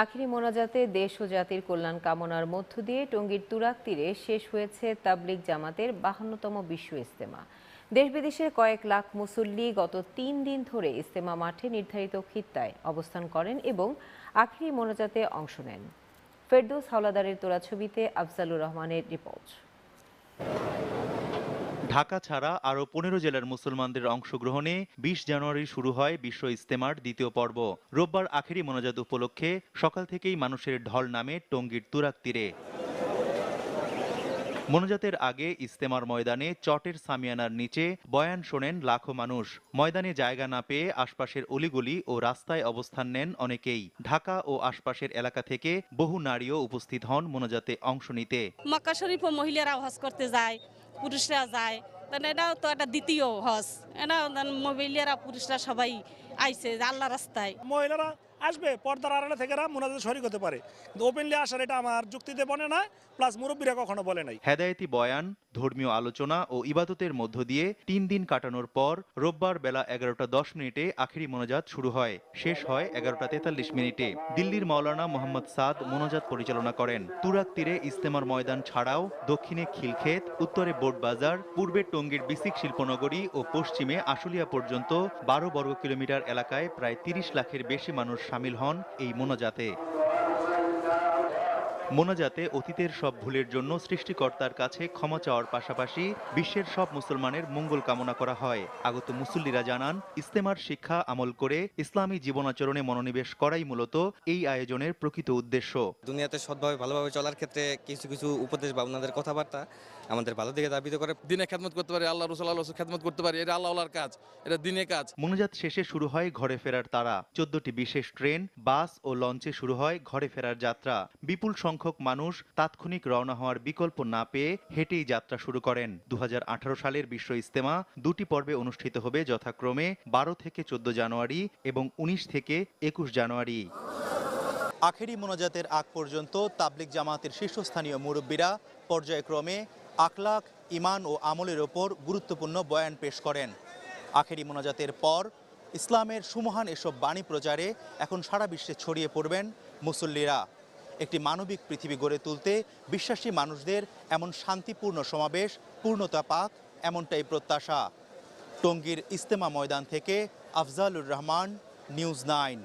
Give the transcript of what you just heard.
আখিরি মোনাজাতে দেশ ও জাতির কল্যাণ কামনার মধ্য দিয়ে টঙ্গীর তুরাক তীরে শেষ হয়েছে তাবলিগ জামাতের বাহান্নতম বিশ্ব ইস্তেমা দেশ বিদেশের কয়েক লাখ মুসল্লি গত তিন দিন ধরে ইস্তেমা মাঠে নির্ধারিত খিত্তায় অবস্থান করেন এবং আখিরি মোনাজাতে অংশ নেন। ফেরদৌস হাওলাদারের তোলা ছবিতে আফজালুর রহমানের রিপোর্ট। ঢাকা ছাড়া আরও পনেরো জেলার মুসলমানদের অংশগ্রহণে বিশ জানুয়ারি শুরু হয় বিশ্ব ইস্তেমার দ্বিতীয় পর্ব। রোববার আখেরি মোনাজাত উপলক্ষে সকাল থেকেই মানুষের ঢল নামে টঙ্গীর তুরাক তীরে। মোনাজাতের আগে ইস্তেমার ময়দানে চটের সামিয়ানার নিচে বয়ান শোনেন লাখো মানুষ। ময়দানে জায়গা না পেয়ে আশপাশের অলিগলি ও রাস্তায় অবস্থান নেন অনেকেই। ঢাকা ও আশপাশের এলাকা থেকে বহু নারীও উপস্থিত হন মোনাজাতে অংশ নিতে। মক্কা শরীফ মহিলারা হজ করতে যায় পুরুষরা যায়। তাহলে এটাও তো একটা দ্বিতীয় হজ। এটা মহিলারা পুরুষরা সবাই আইছে আল্লাহ রাস্তায়। মহিলারা আসবে, পর্দার আড়ালে থেকে মোনাজাত শরিক হতে পারে। কিন্তু ওপেনলি আসার এটা আমার যুক্তিতে বনে না প্লাস মুরব্বীরা কখনো বলে নাই। হেদায়েতি বয়ান, ধর্মীয় আলোচনা ও ইবাদতের মধ্য দিয়ে তিন দিন কাটানোর পর রোববার বেলা এগারোটা দশ মিনিটে আখেরি মোনাজাত শুরু হয়। শেষ হয় এগারোটা তেতাল্লিশ মিনিটে। দিল্লির মাওলানা মোহাম্মদ সাদ মোনাজাত পরিচালনা করেন। তুরাক তীরে ইস্তেমার ময়দান ছাড়াও দক্ষিণে খিলক্ষেত, উত্তরে বোট বাজার, পূর্বে টঙ্গীর বিসিক শিল্পনগরী ও পশ্চিমে আশুলিয়া পর্যন্ত বারো বর্গ কিলোমিটার এলাকায় প্রায় তিরিশ লাখের বেশি মানুষ সামিল হন এই মোনাজাতে। মোনাজাতে অতীতের সব ভুলের জন্য সৃষ্টিকর্তার কাছে ক্ষমা চাওয়ার পাশাপাশি বিশ্বের সব মুসলমানের মঙ্গল কামনা করা হয়। আগত মুসল্লিরা জানান ইস্তেমার শিক্ষা আমল করে ইসলামী জীবনাচরণে মনোনিবেশ করাই মূলত এই আয়োজনের প্রকৃত উদ্দেশ্য। দুনিয়াতে সৎভাবে ভালোভাবে চলার ক্ষেত্রে কিছু কিছু উপদেশ বা ওনাদের কথাবার্তা আমাদের ভালো দিকে দাবিত করে। দিনে খেদমত করতে পারি আল্লাহ রসুল আল্লাহ খেদমত করতে পারি এটা আল্লাহ আল্লাহর কাজ এটা দিনে কাজ। মোনাজাত শেষে শুরু হয় ঘরে ফেরার তারা। চোদ্দটি বিশেষ ট্রেন বাস ও লঞ্চে শুরু হয় ঘরে ফেরার যাত্রা। বিপুল সংখ্যক মানুষ তাৎক্ষণিক রওনা হওয়ার বিকল্প না পেয়ে হেঁটেই যাত্রা শুরু করেন। দু হাজার আঠারো সালের বিশ্ব ইস্তেমা দুটি পর্বে অনুষ্ঠিত হবে যথাক্রমে বারো থেকে চোদ্দ জানুয়ারি এবং উনিশ থেকে একুশ জানুয়ারি। আখেরি মোনাজাতের আগ পর্যন্ত তাবলিক জামাতের শীর্ষস্থানীয় মুরব্বীরা পর্যায়ক্রমে আখলাক ইমান ও আমলের ওপর গুরুত্বপূর্ণ বয়ান পেশ করেন। আখেরি মোনাজাতের পর ইসলামের সুমহান এসব বাণী প্রচারে এখন সারা বিশ্বে ছড়িয়ে পড়বেন মুসল্লিরা। একটি মানবিক পৃথিবী গড়ে তুলতে বিশ্বাসী মানুষদের এমন শান্তিপূর্ণ সমাবেশ, পূর্ণতা পাক, এমনটাই প্রত্যাশা। টঙ্গীর ইস্তেমা ময়দান থেকে আফজালুর রহমান, নিউজ নাইন।